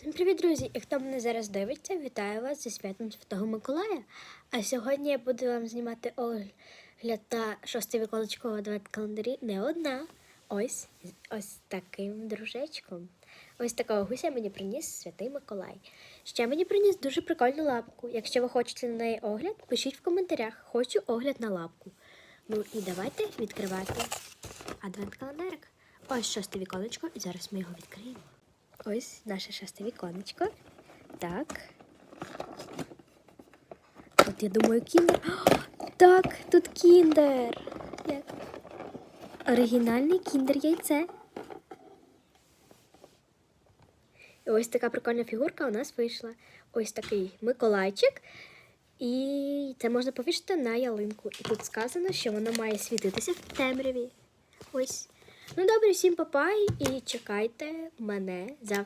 Всім привіт, друзі! І хто мене зараз дивиться, вітаю вас зі святом Святого Миколая. А сьогодні я буду вам знімати огляд та шостий виколочково адвент календарі не одна. Ось ось таким дружечком. Ось такого гуся мені приніс святий Миколай. Ще мені приніс дуже прикольну лапку. Якщо ви хочете на неї огляд, пишіть в коментарях. Хочу огляд на лапку. Ну і давайте відкривати адвент календарик. Ось шосте віконечко, і зараз ми його відкриємо. Ось наше шосте віконечко. Так. Тут, я думаю, кіндер. О, так, тут кіндер. Як? Оригінальний кіндер яйце. І ось така прикольна фігурка у нас вийшла. Ось такий Миколайчик. І це можна повішати на ялинку. І тут сказано, що воно має світитися в темряві. Ось. Ну добре, всім папа і чекайте мене завтра.